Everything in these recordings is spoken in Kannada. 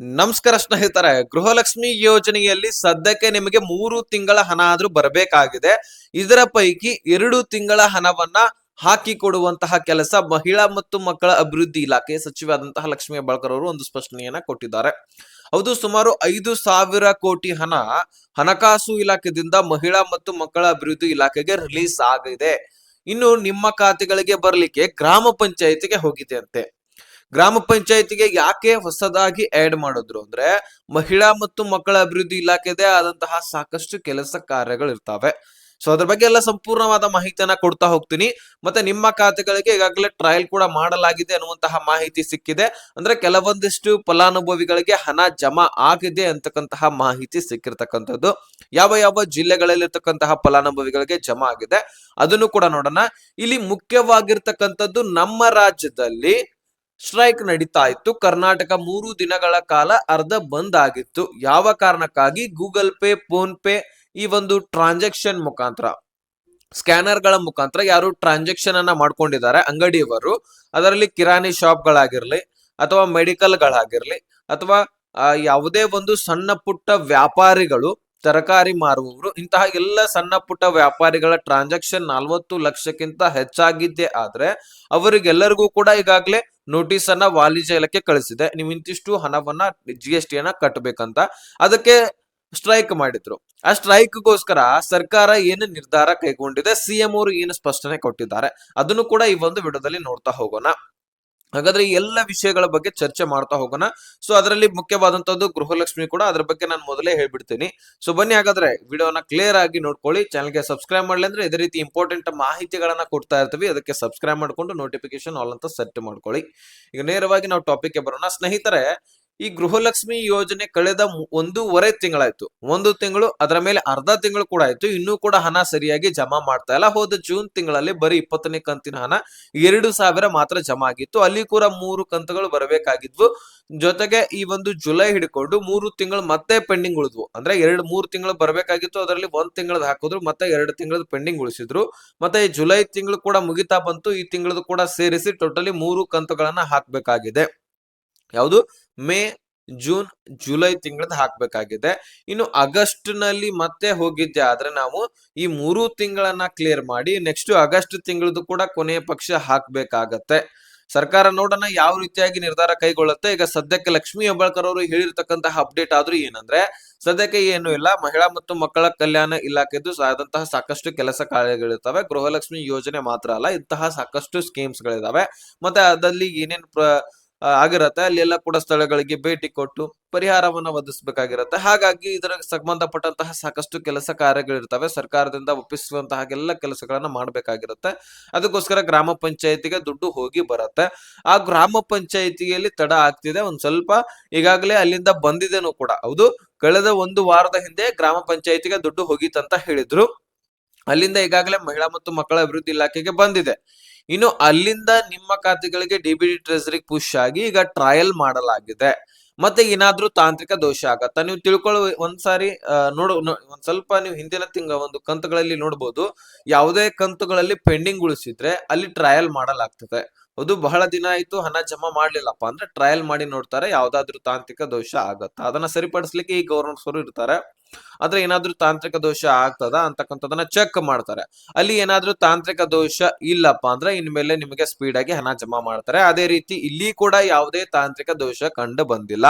ನಮಸ್ಕಾರ ಸ್ನೇಹಿತರೆ, ಗೃಹಲಕ್ಷ್ಮಿ ಯೋಜನೆಯಲ್ಲಿ ಸದ್ಯಕ್ಕೆ ನಿಮಗೆ ಮೂರು ತಿಂಗಳ ಹಣ ಆದ್ರೂ ಬರಬೇಕಾಗಿದೆ. ಇದರ ಪೈಕಿ ಎರಡು ತಿಂಗಳ ಹಣವನ್ನ ಹಾಕಿ ಕೊಡುವಂತಹ ಕೆಲಸ ಮಹಿಳಾ ಮತ್ತು ಮಕ್ಕಳ ಅಭಿವೃದ್ಧಿ ಇಲಾಖೆ ಸಚಿವಾದಂತಹ ಲಕ್ಷ್ಮೀ ಹೆಬ್ಬಾಳ್ಕರ್ ಅವರು ಒಂದು ಸ್ಪಷ್ಟನೆಯನ್ನ ಕೊಟ್ಟಿದ್ದಾರೆ. ಹೌದು, ಸುಮಾರು ಐದು ಸಾವಿರ ಕೋಟಿ ಹಣ ಹಣಕಾಸು ಇಲಾಖೆದಿಂದ ಮಹಿಳಾ ಮತ್ತು ಮಕ್ಕಳ ಅಭಿವೃದ್ಧಿ ಇಲಾಖೆಗೆ ರಿಲೀಸ್ ಆಗಿದೆ. ಇನ್ನು ನಿಮ್ಮ ಖಾತೆಗಳಿಗೆ ಬರಲಿಕ್ಕೆ ಗ್ರಾಮ ಪಂಚಾಯತಿಗೆ ಹೋಗಿದೆ ಅಂತೆ ಗ್ರಾಮ ಪಂಚಾಯತಿಗೆ ಯಾಕೆ ಹೊಸದಾಗಿ ಆಡ್ ಮಾಡಿದ್ರು ಅಂದ್ರೆ ಮಹಿಳಾ ಮತ್ತು ಮಕ್ಕಳ ಅಭಿವೃದ್ಧಿ ಇಲಾಖೆದೇ ಆದಂತಹ ಸಾಕಷ್ಟು ಕೆಲಸ ಕಾರ್ಯಗಳು ಇರ್ತಾವೆ ಸೊ ಅದ್ರ ಬಗ್ಗೆ ಎಲ್ಲ ಸಂಪೂರ್ಣವಾದ ಮಾಹಿತಿಯನ್ನ ಕೊಡ್ತಾ ಹೋಗ್ತೀನಿ. ಮತ್ತೆ ನಿಮ್ಮ ಖಾತೆಗಳಿಗೆ ಈಗಾಗಲೇ ಟ್ರಯಲ್ ಕೂಡ ಮಾಡಲಾಗಿದೆ ಅನ್ನುವಂತಹ ಮಾಹಿತಿ ಸಿಕ್ಕಿದೆ. ಅಂದ್ರೆ ಕೆಲವೊಂದಿಷ್ಟು ಫಲಾನುಭವಿಗಳಿಗೆ ಹಣ ಜಮಾ ಆಗಿದೆ ಅಂತಕ್ಕಂತಹ ಮಾಹಿತಿ ಸಿಕ್ಕಿರ್ತಕ್ಕಂಥದ್ದು. ಯಾವ ಯಾವ ಜಿಲ್ಲೆಗಳಲ್ಲಿ ಇರ್ತಕ್ಕಂತಹ ಫಲಾನುಭವಿಗಳಿಗೆ ಜಮಾ ಆಗಿದೆ ಅದನ್ನು ಕೂಡ ನೋಡೋಣ. ಇಲ್ಲಿ ಮುಖ್ಯವಾಗಿರ್ತಕ್ಕಂಥದ್ದು ನಮ್ಮ ರಾಜ್ಯದಲ್ಲಿ ಸ್ಟ್ರೈಕ್ ನಡೀತಾ ಇತ್ತು. ಕರ್ನಾಟಕ ಮೂರು ದಿನಗಳ ಕಾಲ ಅರ್ಧ ಬಂದ್ ಆಗಿತ್ತು. ಯಾವ ಕಾರಣಕ್ಕಾಗಿ? ಗೂಗಲ್ ಪೇ, ಫೋನ್ ಪೇ ಈ ಒಂದು ಟ್ರಾನ್ಸಾಕ್ಷನ್ ಮುಖಾಂತರ. ಸ್ಕ್ಯಾನರ್ಗಳ ಮುಖಾಂತರ ಯಾರು ಟ್ರಾನ್ಸಾಕ್ಷನ್ ಅನ್ನ ಮಾಡ್ಕೊಂಡಿದ್ದಾರೆ? ಅಂಗಡಿಯವರು, ಅದರಲ್ಲಿ ಕಿರಾಣಿ ಶಾಪ್ಗಳಾಗಿರ್ಲಿ ಅಥವಾ ಮೆಡಿಕಲ್ ಗಳಾಗಿರ್ಲಿ ಅಥವಾ ಯಾವುದೇ ಒಂದು ಸಣ್ಣ ಪುಟ್ಟ ವ್ಯಾಪಾರಿಗಳು, ತರಕಾರಿ ಮಾರುವವರು, ಇಂತಹ ಎಲ್ಲ ಸಣ್ಣ ಪುಟ್ಟ ವ್ಯಾಪಾರಿಗಳ ಟ್ರಾನ್ಸಾಕ್ಷನ್ ನಲ್ವತ್ತು ಲಕ್ಷಕ್ಕಿಂತ ಹೆಚ್ಚಾಗಿದ್ದೇ ಆದ್ರೆ ಅವರಿಗೆಲ್ಲರಿಗೂ ಕೂಡ ಈಗಾಗಲೇ ನೋಟಿಸ್ ಅನ್ನ ವಾಣಿಜ್ಯ ಇಲಾಖೆ ಕಳಿಸಿದೆ. ನೀವು ಇಂತಿಷ್ಟು ಹಣವನ್ನ ಜಿ ಎಸ್ ಟಿ ಅನ್ನ ಕಟ್ಟಬೇಕಂತ ಅದಕ್ಕೆ ಸ್ಟ್ರೈಕ್ ಮಾಡಿದ್ರು. ಆ ಸ್ಟ್ರೈಕ್ಗೋಸ್ಕರ ಸರ್ಕಾರ ಏನು ನಿರ್ಧಾರ ಕೈಗೊಂಡಿದೆ? ಸಿಎಂ ಅವರು ಏನು ಸ್ಪಷ್ಟನೆ ಕೊಟ್ಟಿದ್ದಾರೆ? ಅದನ್ನು ಕೂಡ ಈ ಒಂದು ವಿಡಿಯೋದಲ್ಲಿ ನೋಡ್ತಾ ಹೋಗೋಣ. ಹಾಗಾದ್ರೆ ಎಲ್ಲ ವಿಷಯಗಳ ಬಗ್ಗೆ ಚರ್ಚೆ ಮಾಡ್ತಾ ಹೋಗೋಣ. ಸೊ ಅದರಲ್ಲಿ ಮುಖ್ಯವಾದಂತದ್ದು ಗೃಹಲಕ್ಷ್ಮಿ ಕೂಡ. ಅದ್ರ ಬಗ್ಗೆ ನಾನು ಮೊದಲೇ ಹೇಳ್ಬಿಡ್ತೀನಿ. ಸೊ ಬನ್ನಿ ಹಾಗಾದ್ರೆ ವಿಡಿಯೋನ ಕ್ಲಿಯರ್ ಆಗಿ ನೋಡ್ಕೊಳ್ಳಿ. ಚಾನಲ್ಗೆ ಸಬ್ಸ್ಕ್ರೈಬ್ ಮಾಡ್ಲಿ ಅಂದ್ರೆ ಇದೇ ರೀತಿ ಇಂಪಾರ್ಟೆಂಟ್ ಮಾಹಿತಿಗಳನ್ನ ಕೊಡ್ತಾ ಇರ್ತೀವಿ. ಅದಕ್ಕೆ ಸಬ್ಸ್ಕ್ರೈಬ್ ಮಾಡ್ಕೊಂಡು ನೋಟಿಫಿಕೇಶನ್ ಆಲ್ ಅಂತ ಸೆಟ್ ಮಾಡ್ಕೊಳ್ಳಿ. ಈಗ ನೇರವಾಗಿ ನಾವು ಟಾಪಿಕ್ಗೆ ಬರೋಣ. ಸ್ನೇಹಿತರೆ ಈ ಗೃಹಲಕ್ಷ್ಮಿ ಯೋಜನೆ ಕಳೆದ ಒಂದೂವರೆ ತಿಂಗಳಾಯ್ತು. ಒಂದು ತಿಂಗಳು, ಅದರ ಮೇಲೆ ಅರ್ಧ ತಿಂಗಳು ಕೂಡ ಆಯ್ತು. ಇನ್ನೂ ಕೂಡ ಹಣ ಸರಿಯಾಗಿ ಜಮಾ ಮಾಡ್ತಾ ಇಲ್ಲ. ಹೋದ ಜೂನ್ ತಿಂಗಳಲ್ಲಿ ಬರೀ ಇಪ್ಪತ್ತನೇ ಕಂತಿನ ಹಣ ಎರಡು ಸಾವಿರ ಮಾತ್ರ ಜಮಾ ಆಗಿತ್ತು. ಅಲ್ಲಿ ಕೂಡ ಮೂರು ಕಂತುಗಳು ಬರಬೇಕಾಗಿದ್ವು. ಜೊತೆಗೆ ಈ ಒಂದು ಜುಲೈ ಹಿಡ್ಕೊಂಡು ಮೂರು ತಿಂಗಳು ಮತ್ತೆ ಪೆಂಡಿಂಗ್ ಉಳಿದ್ವು. ಅಂದ್ರೆ ಎರಡು, ಮೂರು ತಿಂಗಳು ಬರಬೇಕಾಗಿತ್ತು. ಅದರಲ್ಲಿ ಒಂದ್ ತಿಂಗಳದ ಹಾಕಿದ್ರು, ಮತ್ತೆ ಎರಡು ತಿಂಗಳದ ಪೆಂಡಿಂಗ್ ಉಳಿಸಿದ್ರು. ಮತ್ತೆ ಈ ಜುಲೈ ತಿಂಗಳು ಕೂಡ ಮುಗಿತಾ ಬಂತು. ಈ ತಿಂಗಳದು ಕೂಡ ಸೇರಿಸಿ ಟೋಟಲಿ ಮೂರು ಕಂತುಗಳನ್ನ ಹಾಕ್ಬೇಕಾಗಿದೆ. ಯಾವುದು? ಮೇ, ಜೂನ್, ಜುಲೈ ತಿಂಗಳದ ಹಾಕ್ಬೇಕಾಗಿದೆ. ಇನ್ನು ಆಗಸ್ಟ್ನಲ್ಲಿ ಮತ್ತೆ ಹೋಗಿದ್ದೆ, ಆದ್ರೆ ನಾವು ಈ ಮೂರು ತಿಂಗಳನ್ನ ಕ್ಲಿಯರ್ ಮಾಡಿ ನೆಕ್ಸ್ಟ್ ಆಗಸ್ಟ್ ತಿಂಗಳದು ಕೂಡ ಕೊನೆಯ ಪಕ್ಷ ಹಾಕ್ಬೇಕಾಗತ್ತೆ. ಸರ್ಕಾರ ನೋಡೋಣ ಯಾವ ರೀತಿಯಾಗಿ ನಿರ್ಧಾರ ಕೈಗೊಳ್ಳುತ್ತೆ. ಈಗ ಸದ್ಯಕ್ಕೆ ಲಕ್ಷ್ಮಿ ಹೆಬ್ಬಾಳ್ಕರ್ ಅವರು ಹೇಳಿರ್ತಕ್ಕಂತಹ ಅಪ್ಡೇಟ್ ಆದ್ರೂ ಏನಂದ್ರೆ, ಸದ್ಯಕ್ಕೆ ಏನು ಇಲ್ಲ. ಮಹಿಳಾ ಮತ್ತು ಮಕ್ಕಳ ಕಲ್ಯಾಣ ಇಲಾಖೆದು ಆದಂತಹ ಸಾಕಷ್ಟು ಕೆಲಸ ಕಾರ್ಯಗಳಿರ್ತವೆ. ಗೃಹಲಕ್ಷ್ಮಿ ಯೋಜನೆ ಮಾತ್ರ ಅಲ್ಲ, ಇಂತಹ ಸಾಕಷ್ಟು ಸ್ಕೀಮ್ಸ್ ಗಳಿದಾವೆ. ಮತ್ತೆ ಅದಲ್ಲಿ ಏನೇನ್ ಆಗಿರತ್ತೆ. ಅಲ್ಲೆಲ್ಲ ಕೂಡ ಸ್ಥಳಗಳಿಗೆ ಭೇಟಿ ಕೊಟ್ಟು ಪರಿಹಾರವನ್ನು ಒದಗಿಸಬೇಕಾಗಿರತ್ತೆ. ಹಾಗಾಗಿ ಇದರ ಸಂಬಂಧಪಟ್ಟಂತಹ ಸಾಕಷ್ಟು ಕೆಲಸ ಕಾರ್ಯಗಳಿರ್ತವೆ. ಸರ್ಕಾರದಿಂದ ಒಪ್ಪಿಸುವಂತಹ ಎಲ್ಲ ಕೆಲಸಗಳನ್ನ ಮಾಡಬೇಕಾಗಿರುತ್ತೆ. ಅದಕ್ಕೋಸ್ಕರ ಗ್ರಾಮ ಪಂಚಾಯತಿಗೆ ದುಡ್ಡು ಹೋಗಿ ಬರುತ್ತೆ. ಆ ಗ್ರಾಮ ಪಂಚಾಯತಿಯಲ್ಲಿ ತಡ ಆಗ್ತಿದೆ. ಒಂದ್ ಸ್ವಲ್ಪ ಈಗಾಗಲೇ ಅಲ್ಲಿಂದ ಬಂದಿದೆನೂ ಕೂಡ. ಹೌದು, ಕಳೆದ ಒಂದು ವಾರದ ಹಿಂದೆ ಗ್ರಾಮ ಪಂಚಾಯತಿಗೆ ದುಡ್ಡು ಹೋಗಿತ್ತಂತ ಹೇಳಿದ್ರು. ಅಲ್ಲಿಂದ ಈಗಾಗಲೇ ಮಹಿಳಾ ಮತ್ತು ಮಕ್ಕಳ ಅಭಿವೃದ್ಧಿ ಇಲಾಖೆಗೆ ಬಂದಿದೆ. ಇನ್ನು ಅಲ್ಲಿಂದ ನಿಮ್ಮ ಖಾತೆಗಳಿಗೆ ಡಿಬಿಡಿ ಟ್ರೆಸರಿಗೆ ಪುಷ್ ಆಗಿ ಈಗ ಟ್ರಯಲ್ ಮಾಡಲಾಗಿದೆ. ಮತ್ತೆ ಏನಾದ್ರೂ ತಾಂತ್ರಿಕ ದೋಷ ಆಗತ್ತಾ? ನೀವು ತಿಳ್ಕೊಳ್ಳೋ ಒಂದ್ಸಾರಿ ನೋಡು ಒಂದ್ ಸ್ವಲ್ಪ ನೀವು ಹಿಂದಿನ ತಿಂಗ, ಒಂದು ಕಂತುಗಳಲ್ಲಿ ನೋಡ್ಬೋದು, ಯಾವುದೇ ಕಂತುಗಳಲ್ಲಿ ಪೆಂಡಿಂಗ್ ಉಳಿಸಿದ್ರೆ ಅಲ್ಲಿ ಟ್ರಯಲ್ ಮಾಡಲಾಗ್ತದೆ. ಅದು ಬಹಳ ದಿನ ಆಯ್ತು, ಹಣ ಜಮಾ ಮಾಡ್ಲಿಲ್ಲಪ್ಪ. ಅಂದ್ರೆ ಟ್ರಯಲ್ ಮಾಡಿ ನೋಡ್ತಾರೆ, ಯಾವ್ದಾದ್ರು ತಾಂತ್ರಿಕ ದೋಷ ಆಗತ್ತಾ? ಅದನ್ನ ಸರಿಪಡಿಸ್ಲಿಕ್ಕೆ ಈ ಅವರು ಇರ್ತಾರೆ. ಆದ್ರೆ ಏನಾದ್ರೂ ತಾಂತ್ರಿಕ ದೋಷ ಆಗ್ತದ ಅಂತಕ್ಕಂಥದನ್ನ ಚೆಕ್ ಮಾಡ್ತಾರೆ. ಅಲ್ಲಿ ಏನಾದ್ರೂ ತಾಂತ್ರಿಕ ದೋಷ ಇಲ್ಲಪ್ಪ ಅಂದ್ರೆ ಇನ್ಮೇಲೆ ನಿಮಗೆ ಸ್ಪೀಡ್ ಆಗಿ ಹಣ ಜಮಾ ಮಾಡ್ತಾರೆ. ಅದೇ ರೀತಿ ಇಲ್ಲಿ ಕೂಡ ಯಾವುದೇ ತಾಂತ್ರಿಕ ದೋಷ ಕಂಡು ಬಂದಿಲ್ಲ.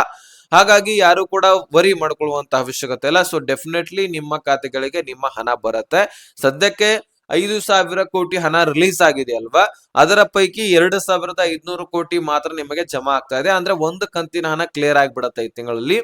ಹಾಗಾಗಿ ಯಾರು ಕೂಡ ವರಿ ಮಾಡ್ಕೊಳ್ಳುವಂತ ಅವಶ್ಯಕತೆ ಇಲ್ಲ. ಸೊ ಡೆಫಿನೆಟ್ಲಿ ನಿಮ್ಮ ಖಾತೆಗಳಿಗೆ ನಿಮ್ಮ ಹಣ ಬರುತ್ತೆ. ಸದ್ಯಕ್ಕೆ ಐದು ಸಾವಿರ ಕೋಟಿ ಹಣ ರಿಲೀಸ್ ಆಗಿದೆ ಅಲ್ವಾ ಅದರ ಪೈಕಿ ಎರಡು ಸಾವಿರದ ಐದ್ನೂರು ಕೋಟಿ ಮಾತ್ರ ನಿಮಗೆ ಜಮಾ ಆಗ್ತಾ ಇದೆ. ಅಂದ್ರೆ ಒಂದು ಕಂತಿನ ಹಣ ಕ್ಲಿಯರ್ ಆಗಿಬಿಡತ್ತೆ ಈ ತಿಂಗಳಲ್ಲಿ.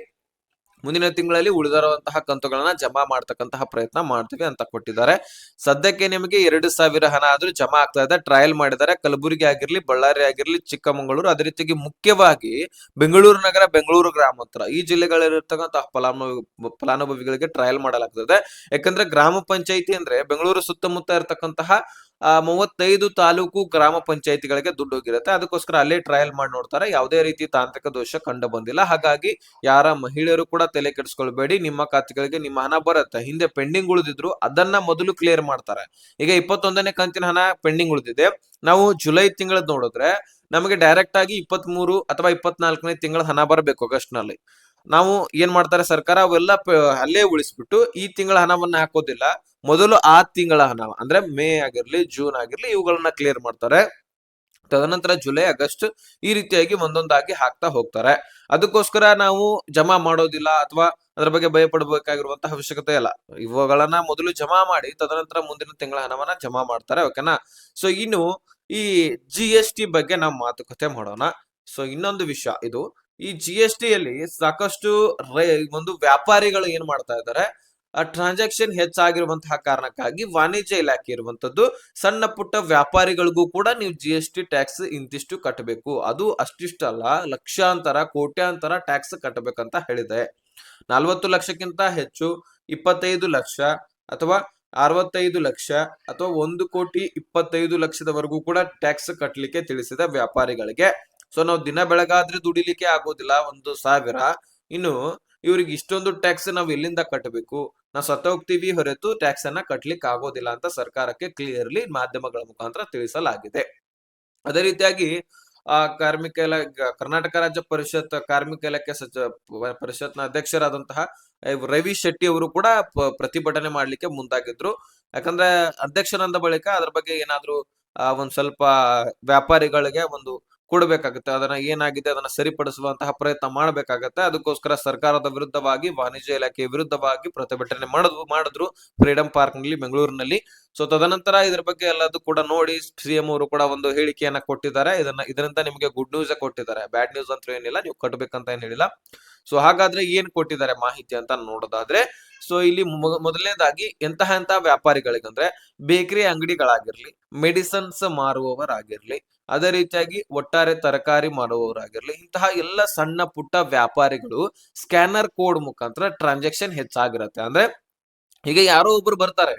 ಮುಂದಿನ ತಿಂಗಳಲ್ಲಿ ಉಳಿದಿರುವಂತಹ ಕಂತುಗಳನ್ನ ಜಮಾ ಮಾಡ್ತಕ್ಕಂತಹ ಪ್ರಯತ್ನ ಮಾಡ್ತೀವಿ ಅಂತ ಕೊಟ್ಟಿದ್ದಾರೆ. ಸದ್ಯಕ್ಕೆ ನಿಮಗೆ ಎರಡು ಸಾವಿರ ಹಣ ಆದ್ರೂ ಜಮಾ ಆಗ್ತಾ ಇದೆ. ಟ್ರಯಲ್ ಮಾಡಿದ್ದಾರೆ. ಕಲಬುರಗಿ ಆಗಿರ್ಲಿ, ಬಳ್ಳಾರಿ ಆಗಿರ್ಲಿ, ಚಿಕ್ಕಮಗಳೂರು, ಅದೇ ರೀತಿಯಾಗಿ ಮುಖ್ಯವಾಗಿ ಬೆಂಗಳೂರು ನಗರ, ಬೆಂಗಳೂರು ಗ್ರಾಮಾಂತರ ಈ ಜಿಲ್ಲೆಗಳಲ್ಲಿರ್ತಕ್ಕಂತಹ ಫಲಾನುಭವಿ ಫಲಾನುಭವಿಗಳಿಗೆ ಟ್ರಯಲ್ ಮಾಡಲಾಗ್ತದೆ. ಯಾಕಂದ್ರೆ ಗ್ರಾಮ ಪಂಚಾಯಿತಿ ಅಂದ್ರೆ ಬೆಂಗಳೂರು ಸುತ್ತಮುತ್ತ ಇರತಕ್ಕಂತಹ ಮೂವತ್ತೈದು ತಾಲೂಕು ಗ್ರಾಮ ಪಂಚಾಯಿತಿಗಳಿಗೆ ದುಡ್ಡು ಹೋಗಿರುತ್ತೆ. ಅದಕ್ಕೋಸ್ಕರ ಅಲ್ಲೇ ಟ್ರಯಲ್ ಮಾಡಿ ನೋಡ್ತಾರೆ. ಯಾವುದೇ ರೀತಿ ತಾಂತ್ರಿಕ ದೋಷ ಕಂಡು ಬಂದಿಲ್ಲ. ಹಾಗಾಗಿ ಯಾರ ಮಹಿಳೆಯರು ಕೂಡ ತಲೆ ಕೆಡಿಸ್ಕೊಳ್ಬೇಡಿ. ನಿಮ್ಮ ಖಾತೆಗಳಿಗೆ ನಿಮ್ಮ ಹಣ ಬರುತ್ತೆ. ಹಿಂದೆ ಪೆಂಡಿಂಗ್ ಉಳಿದಿದ್ರು ಅದನ್ನ ಮೊದಲು ಕ್ಲಿಯರ್ ಮಾಡ್ತಾರೆ. ಈಗ ಇಪ್ಪತ್ತೊಂದನೇ ಕಂತಿನ ಹಣ ಪೆಂಡಿಂಗ್ ಉಳಿದಿದೆ. ನಾವು ಜುಲೈ ತಿಂಗಳದ್ ನೋಡಿದ್ರೆ ನಮಗೆ ಡೈರೆಕ್ಟ್ ಆಗಿ ಇಪ್ಪತ್ತ್ ಮೂರು ಅಥವಾ ಇಪ್ಪತ್ನಾಲ್ಕನೇ ತಿಂಗಳ ಹಣ ಬರಬೇಕು ಆಗಸ್ಟ್ನಲ್ಲಿ ನಾವು ಏನ್ ಮಾಡ್ತಾರೆ ಸರ್ಕಾರ ಅವೆಲ್ಲ ಅಲ್ಲೇ ಉಳಿಸ್ಬಿಟ್ಟು ಈ ತಿಂಗಳ ಹಣವನ್ನ ಹಾಕೋದಿಲ್ಲ. ಮೊದಲು ಆ ತಿಂಗಳ ಹಣ, ಅಂದ್ರೆ ಮೇ ಆಗಿರ್ಲಿ, ಜೂನ್ ಆಗಿರ್ಲಿ, ಇವುಗಳನ್ನ ಕ್ಲಿಯರ್ ಮಾಡ್ತಾರೆ. ತದನಂತರ ಜುಲೈ, ಆಗಸ್ಟ್ ಈ ರೀತಿಯಾಗಿ ಒಂದೊಂದಾಗಿ ಹಾಕ್ತಾ ಹೋಗ್ತಾರೆ. ಅದಕ್ಕೋಸ್ಕರ ನಾವು ಜಮಾ ಮಾಡೋದಿಲ್ಲ ಅಥವಾ ಅದ್ರ ಬಗ್ಗೆ ಭಯ ಪಡಬೇಕಾಗಿರುವಂತಹ ಅವಶ್ಯಕತೆ ಇಲ್ಲ. ಇವುಗಳನ್ನ ಮೊದಲು ಜಮಾ ಮಾಡಿ ತದನಂತರ ಮುಂದಿನ ತಿಂಗಳ ಹಣವನ್ನ ಜಮಾ ಮಾಡ್ತಾರೆ ಓಕೆನಾ ಸೊ ಇನ್ನು ಈ ಜಿ ಬಗ್ಗೆ ನಾವು ಮಾತುಕತೆ ಮಾಡೋಣ. ಸೊ ಇನ್ನೊಂದು ವಿಷಯ ಇದು. ಈ ಜಿ ಎಸ್ ಟಿ ಯಲ್ಲಿ ಸಾಕಷ್ಟು ಒಂದು ವ್ಯಾಪಾರಿಗಳು ಏನ್ ಮಾಡ್ತಾ ಇದ್ದಾರೆ, ಆ ಟ್ರಾನ್ಸಾಕ್ಷನ್ ಹೆಚ್ಚಾಗಿರುವಂತಹ ಕಾರಣಕ್ಕಾಗಿ ವಾಣಿಜ್ಯ ಇಲಾಖೆ ಇರುವಂತದ್ದು ಸಣ್ಣ ಪುಟ್ಟ ವ್ಯಾಪಾರಿಗಳಿಗೂ ಕೂಡ ನೀವು ಜಿ ಎಸ್ ಟಿ ಟ್ಯಾಕ್ಸ್ ಇಂತಿಷ್ಟು ಕಟ್ಟಬೇಕು. ಅದು ಅಷ್ಟಿಷ್ಟಲ್ಲ, ಲಕ್ಷಾಂತರ, ಕೋಟ್ಯಾಂತರ ಟ್ಯಾಕ್ಸ್ ಕಟ್ಟಬೇಕಂತ ಹೇಳಿದೆ. ನಲ್ವತ್ತು ಲಕ್ಷಕ್ಕಿಂತ ಹೆಚ್ಚು, ಇಪ್ಪತ್ತೈದು ಲಕ್ಷ ಅಥವಾ ಅರವತ್ತೈದು ಲಕ್ಷ ಅಥವಾ ಒಂದು ಕೋಟಿ ಇಪ್ಪತ್ತೈದು ಲಕ್ಷದವರೆಗೂ ಕೂಡ ಟ್ಯಾಕ್ಸ್ ಕಟ್ಟಲಿಕ್ಕೆ ತಿಳಿಸಿದ ವ್ಯಾಪಾರಿಗಳಿಗೆ ಸೊ ನಾವು ದಿನ ಬೆಳಗಾದ್ರೆ ದುಡಿಲಿಕ್ಕೆ ಆಗೋದಿಲ್ಲ ಒಂದು ಸಾವಿರ. ಇನ್ನು ಇವ್ರಿಗೆ ಇಷ್ಟೊಂದು ಟ್ಯಾಕ್ಸ್ ನಾವು ಎಲ್ಲಿಂದ ಕಟ್ಟಬೇಕು ನಾವು ಸತ್ತೋಗ್ತೀವಿ ಹೊರತು ಟ್ಯಾಕ್ಸ್ ಅನ್ನ ಕಟ್ಲಿಕ್ಕೆ ಆಗೋದಿಲ್ಲ ಅಂತ ಸರ್ಕಾರಕ್ಕೆ ಕ್ಲಿಯರ್ಲಿ ಮಾಧ್ಯಮಗಳ ಮುಖಾಂತರ ತಿಳಿಸಲಾಗಿದೆ. ಅದೇ ರೀತಿಯಾಗಿ ಆ ಕಾರ್ಮಿಕ ಇಲಾ ಕರ್ನಾಟಕ ರಾಜ್ಯ ಪರಿಷತ್ ಕಾರ್ಮಿಕ ಇಲಾಖೆ ಸಚಿವ ಪರಿಷತ್ನ ಅಧ್ಯಕ್ಷರಾದಂತಹ ರವಿ ಶೆಟ್ಟಿ ಅವರು ಕೂಡ ಪ್ರತಿಭಟನೆ ಮಾಡ್ಲಿಕ್ಕೆ ಮುಂದಾಗಿದ್ರು. ಯಾಕಂದ್ರೆ ಅಧ್ಯಕ್ಷರಂದ ಬಳಿಕ ಅದ್ರ ಬಗ್ಗೆ ಏನಾದ್ರು ಆ ಒಂದ್ ಸ್ವಲ್ಪ ವ್ಯಾಪಾರಿಗಳಿಗೆ ಒಂದು ಕೊಡಬೇಕಾಗುತ್ತೆ. ಅದನ್ನ ಏನಾಗಿದೆ, ಅದನ್ನ ಸರಿಪಡಿಸುವಂತಹ ಪ್ರಯತ್ನ ಮಾಡಬೇಕಾಗತ್ತೆ. ಅದಕ್ಕೋಸ್ಕರ ಸರ್ಕಾರದ ವಿರುದ್ಧವಾಗಿ, ವಾಣಿಜ್ಯ ಇಲಾಖೆ ವಿರುದ್ಧವಾಗಿ ಪ್ರತಿಭಟನೆ ಮಾಡಿದ್ರು ಮಾಡಿದ್ರು ಫ್ರೀಡಂ ಪಾರ್ಕ್ನಲ್ಲಿ ಬೆಂಗಳೂರಿನಲ್ಲಿ. ಸೊ ತದನಂತರ ಇದ್ರ ಬಗ್ಗೆ ಎಲ್ಲದೂ ಕೂಡ ನೋಡಿ ಸಿಎಂ ಅವರು ಕೂಡ ಒಂದು ಹೇಳಿಕೆಯನ್ನ ಕೊಟ್ಟಿದ್ದಾರೆ. ಇದನ್ನ, ಇದರಿಂದ ನಿಮಗೆ ಗುಡ್ ನ್ಯೂಸ್ ಕೊಟ್ಟಿದ್ದಾರೆ. ಬ್ಯಾಡ್ ನ್ಯೂಸ್ ಅಂತ ಏನಿಲ್ಲ, ನೀವು ಕಟ್ಟಬೇಕಂತ ಏನ್ ಹೇಳಿಲ್ಲ. ಸೊ ಹಾಗಾದ್ರೆ ಏನ್ ಕೊಟ್ಟಿದ್ದಾರೆ ಮಾಹಿತಿ ಅಂತ ನೋಡೋದಾದ್ರೆ ಸೊ ಇಲ್ಲಿ ಮೊದಲನೇದಾಗಿ ಎಂತಹ ಎಂತಹ ವ್ಯಾಪಾರಿಗಳಿಗಂದ್ರೆ ಬೇಕರಿ ಅಂಗಡಿಗಳಾಗಿರ್ಲಿ, ಮೆಡಿಸನ್ಸ್ ಮಾರುವವರಾಗಿರ್ಲಿ, ಅದೇ ರೀತಿಯಾಗಿ ಒಟ್ಟಾರೆ ತರಕಾರಿ ಮಾರುವವರಾಗಿರ್ಲಿ, ಇಂತಹ ಎಲ್ಲ ಸಣ್ಣ ಪುಟ್ಟ ವ್ಯಾಪಾರಿಗಳು ಸ್ಕ್ಯಾನರ್ ಕೋಡ್ ಮುಖಾಂತರ ಟ್ರಾನ್ಸಾಕ್ಷನ್ ಹೆಚ್ಚಾಗಿರತ್ತೆ. ಅಂದ್ರೆ ಈಗ ಯಾರೋ ಒಬ್ರು ಬರ್ತಾರೆ,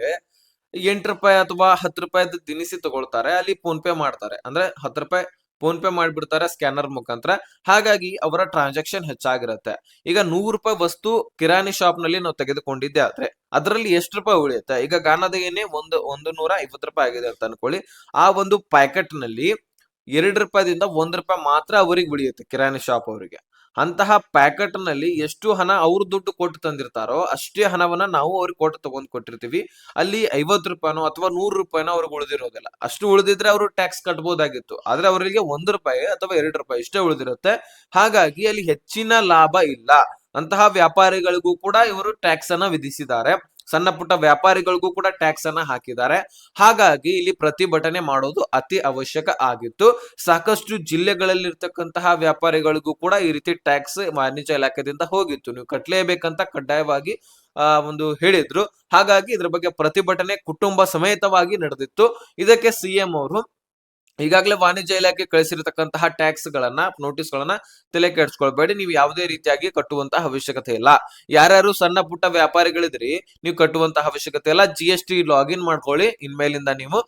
ಎಂಟು ರೂಪಾಯಿ ಅಥವಾ ಹತ್ತು ರೂಪಾಯಿ ದಿನಿಸಿ ತಗೊಳ್ತಾರೆ, ಅಲ್ಲಿ ಫೋನ್ ಪೇ ಮಾಡ್ತಾರೆ. ಅಂದ್ರೆ ಹತ್ತು ರೂಪಾಯಿ ಫೋನ್ ಪೇ ಮಾಡಿಬಿಡ್ತಾರೆ ಸ್ಕ್ಯಾನರ್ ಮುಖಾಂತರ. ಹಾಗಾಗಿ ಅವರ ಟ್ರಾನ್ಸಾಕ್ಷನ್ ಹೆಚ್ಚಾಗಿರುತ್ತೆ. ಈಗ ನೂರು ರೂಪಾಯಿ ವಸ್ತು ಕಿರಾಣಿ ಶಾಪ್ನಲ್ಲಿ ನಾವು ತೆಗೆದುಕೊಂಡಿದ್ದೆ ಆದ್ರೆ ಅದರಲ್ಲಿ ಎಷ್ಟು ರೂಪಾಯಿ ಉಳಿಯುತ್ತೆ? ಈಗ ಗಾನದ ಏನೇ ಒಂದು ಒಂದು ನೂರ ಐವತ್ತು ರೂಪಾಯಿ ಆಗಿದೆ ಅಂತ ಅನ್ಕೊಳ್ಳಿ. ಆ ಒಂದು ಪ್ಯಾಕೆಟ್ನಲ್ಲಿ ಎರಡು ರೂಪಾಯಿದಿಂದ ಒಂದ್ ರೂಪಾಯಿ ಮಾತ್ರ ಅವರಿಗೆ ಉಳಿಯುತ್ತೆ ಕಿರಾಣಿ ಶಾಪ್ ಅವರಿಗೆ. ಅಂತಹ ಪ್ಯಾಕೆಟ್ನಲ್ಲಿ ಎಷ್ಟು ಹಣ ಅವ್ರ ದುಡ್ಡು ಕೊಟ್ಟು ತಂದಿರ್ತಾರೋ ಅಷ್ಟೇ ಹಣವನ್ನ ನಾವು ಅವ್ರಿಗೆ ಕೊಟ್ಟು ತಗೊಂಡ್ ಕೊಟ್ಟಿರ್ತೀವಿ. ಅಲ್ಲಿ ಐವತ್ತು ರೂಪಾಯಿನೋ ಅಥವಾ ನೂರು ರೂಪಾಯಿನೋ ಅವ್ರಿಗೆ ಉಳಿದಿರೋದಿಲ್ಲ. ಅಷ್ಟು ಉಳಿದಿದ್ರೆ ಅವರು ಟ್ಯಾಕ್ಸ್ ಕಟ್ಬೋದಾಗಿತ್ತು. ಆದ್ರೆ ಅವರಿಗೆ ಒಂದ್ ರೂಪಾಯಿ ಅಥವಾ ಎರಡು ರೂಪಾಯಿ ಇಷ್ಟೇ ಉಳಿದಿರುತ್ತೆ. ಹಾಗಾಗಿ ಅಲ್ಲಿ ಹೆಚ್ಚಿನ ಲಾಭ ಇಲ್ಲ. ಅಂತಹ ವ್ಯಾಪಾರಿಗಳಿಗೂ ಕೂಡ ಇವರು ಟ್ಯಾಕ್ಸ್ ಅನ್ನ ವಿಧಿಸಿದ್ದಾರೆ. ಸಣ್ಣ ಪುಟ್ಟ ವ್ಯಾಪಾರಿಗಳಿಗೂ ಕೂಡ ಟ್ಯಾಕ್ಸ್ ಅನ್ನ ಹಾಕಿದ್ದಾರೆ. ಹಾಗಾಗಿ ಇಲ್ಲಿ ಪ್ರತಿಭಟನೆ ಮಾಡೋದು ಅತಿ ಅವಶ್ಯಕ ಆಗಿತ್ತು. ಸಾಕಷ್ಟು ಜಿಲ್ಲೆಗಳಲ್ಲಿರ್ತಕ್ಕಂತಹ ವ್ಯಾಪಾರಿಗಳಿಗೂ ಕೂಡ ಈ ರೀತಿ ಟ್ಯಾಕ್ಸ್ ವಾಣಿಜ್ಯ ಇಲಾಖೆದಿಂದ ಹೋಗಿತ್ತು. ನೀವು ಕಟ್ಲೇಬೇಕಂತ ಕಡ್ಡಾಯವಾಗಿ ಒಂದು ಹೇಳಿದ್ರು. ಹಾಗಾಗಿ ಇದ್ರ ಬಗ್ಗೆ ಪ್ರತಿಭಟನೆ ಕುಟುಂಬ ಸಮೇತವಾಗಿ ನಡೆದಿತ್ತು. ಇದಕ್ಕೆ ಸಿಎಂ ಅವರು ಈಗಾಗಲೇ ವಾಣಿಜ್ಯ ಇಲಾಖೆ ಕಳಿಸಿರತಕ್ಕಂತಹ ಟ್ಯಾಕ್ಸ್ ಗಳನ್ನ ನೋಟಿಸ್ ಗಳನ್ನ ತಲೆ ಕೆಡಿಸ್ಕೊಳ್ಬೇಡಿ. ನೀವು ಯಾವುದೇ ರೀತಿಯಾಗಿ ಕಟ್ಟುವಂತಹ ಅವಶ್ಯಕತೆ ಇಲ್ಲ. ಯಾರ್ಯಾರು ಸಣ್ಣ ಪುಟ್ಟ ವ್ಯಾಪಾರಿಗಳಿದ್ರಿ, ನೀವು ಕಟ್ಟುವಂತಹ ಅವಶ್ಯಕತೆ ಇಲ್ಲ. ಜಿ ಎಸ್ ಟಿ ಲಾಗಿನ್ ಮಾಡ್ಕೊಳ್ಳಿ. ಇನ್ಮೇಲಿಂದ ನೀವು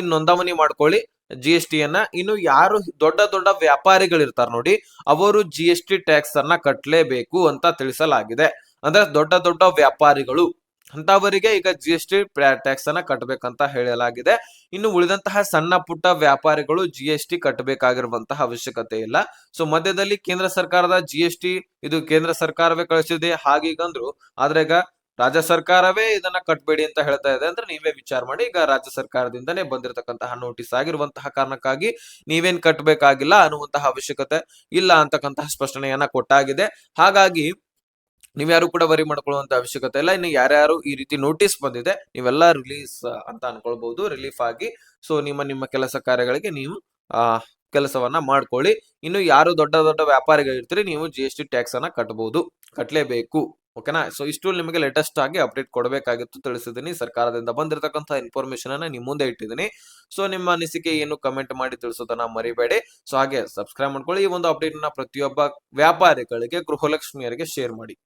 ಇನ್ ನೋಂದಾವಣಿ ಮಾಡ್ಕೊಳ್ಳಿ. ಜಿ ಎಸ್ ಟಿ ಅನ್ನ ಇನ್ನು ಯಾರು ದೊಡ್ಡ ದೊಡ್ಡ ವ್ಯಾಪಾರಿಗಳಿರ್ತಾರ ನೋಡಿ, ಅವರು ಜಿ ಎಸ್ ಟಿ ಟ್ಯಾಕ್ಸ್ ಅನ್ನ ಕಟ್ಟಲೇಬೇಕು ಅಂತ ತಿಳಿಸಲಾಗಿದೆ. ಅಂದ್ರೆ ದೊಡ್ಡ ದೊಡ್ಡ ವ್ಯಾಪಾರಿಗಳು. ಅಂತವರಿಗೆ ಈಗ ಜಿ ಎಸ್ ಟಿ ಟ್ಯಾಕ್ಸ್ ಅನ್ನ ಕಟ್ಟಬೇಕಂತ ಹೇಳಲಾಗಿದೆ. ಇನ್ನು ಉಳಿದಂತಹ ಸಣ್ಣ ಪುಟ್ಟ ವ್ಯಾಪಾರಿಗಳು ಜಿ ಎಸ್ ಟಿ ಕಟ್ಟಬೇಕಾಗಿರುವಂತಹ ಅವಶ್ಯಕತೆ ಇಲ್ಲ. ಸೊ ಮಧ್ಯದಲ್ಲಿ ಕೇಂದ್ರ ಸರ್ಕಾರದ ಜಿ ಎಸ್ ಟಿ ಇದು ಕೇಂದ್ರ ಸರ್ಕಾರವೇ ಕಳಿಸಿದೆ ಹಾಗೀಗಂದ್ರು ಆದ್ರೆ ಈಗ ರಾಜ್ಯ ಸರ್ಕಾರವೇ ಇದನ್ನ ಕಟ್ಬೇಡಿ ಅಂತ ಹೇಳ್ತಾ ಇದೆ ಅಂದ್ರೆ ನೀವೇ ವಿಚಾರ ಮಾಡಿ, ಈಗ ರಾಜ್ಯ ಸರ್ಕಾರದಿಂದನೇ ಬಂದಿರತಕ್ಕಂತಹ ನೋಟಿಸ್ ಆಗಿರುವಂತಹ ಕಾರಣಕ್ಕಾಗಿ ನೀವೇನ್ ಕಟ್ಟಬೇಕಾಗಿಲ್ಲ ಅನ್ನುವಂತಹ ಅವಶ್ಯಕತೆ ಇಲ್ಲ ಅಂತಕ್ಕಂತಹ ಸ್ಪಷ್ಟನೆಯನ್ನ ಕೊಟ್ಟಾಗಿದೆ. ಹಾಗಾಗಿ ನೀವ್ಯಾರು ಕೂಡ ವರಿ ಮಾಡ್ಕೊಳ್ಳುವಂತ ಅವಶ್ಯಕತೆ ಇಲ್ಲ. ಇನ್ನು ಯಾರ್ಯಾರು ಈ ರೀತಿ ನೋಟಿಸ್ ಬಂದಿದೆ, ನೀವೆಲ್ಲ ರಿಲೀಸ್ ಅಂತ ಅನ್ಕೊಳ್ಬಹುದು ರಿಲೀಫ್ ಆಗಿ. ಸೊ ನಿಮ್ಮ ನಿಮ್ಮ ಕೆಲಸ ಕಾರ್ಯಗಳಿಗೆ ನೀವು, ಆ, ಕೆಲಸವನ್ನ ಮಾಡ್ಕೊಳ್ಳಿ. ಇನ್ನು ಯಾರು ದೊಡ್ಡ ದೊಡ್ಡ ವ್ಯಾಪಾರಿಗಳಿರ್ತೀರಿ, ನೀವು ಜಿ ಎಸ್ ಟಿ ಟ್ಯಾಕ್ಸ್ ಅನ್ನ ಕಟ್ಟಬಹುದು ಕಟ್ಟಲೇಬೇಕು ಓಕೆನಾ? ಸೊ ಇಷ್ಟು ನಿಮಗೆ ಲೇಟೆಸ್ಟ್ ಆಗಿ ಅಪ್ಡೇಟ್ ಕೊಡಬೇಕಾಗಿತ್ತು ತಿಳಿಸಿದ್ದೀನಿ. ಸರ್ಕಾರದಿಂದ ಬಂದಿರತಕ್ಕಂತ ಇನ್ಫಾರ್ಮೇಶನ್ ಅನ್ನ ನಿಮ್ಮ ಮುಂದೆ ಇಟ್ಟಿದ್ದೀನಿ. ಸೊ ನಿಮ್ಮ ಅನಿಸಿಕೆ ಏನು ಕಮೆಂಟ್ ಮಾಡಿ ತಿಳಿಸೋದನ್ನ ಮರಿಬೇಡಿ. ಸೊ ಹಾಗೆ ಸಬ್ಸ್ಕ್ರೈಬ್ ಮಾಡ್ಕೊಳ್ಳಿ. ಈ ಒಂದು ಅಪ್ಡೇಟ್ನ ಪ್ರತಿಯೊಬ್ಬ ವ್ಯಾಪಾರಿಗಳಿಗೆ, ಗೃಹಲಕ್ಷ್ಮಿಯರಿಗೆ ಶೇರ್ ಮಾಡಿ.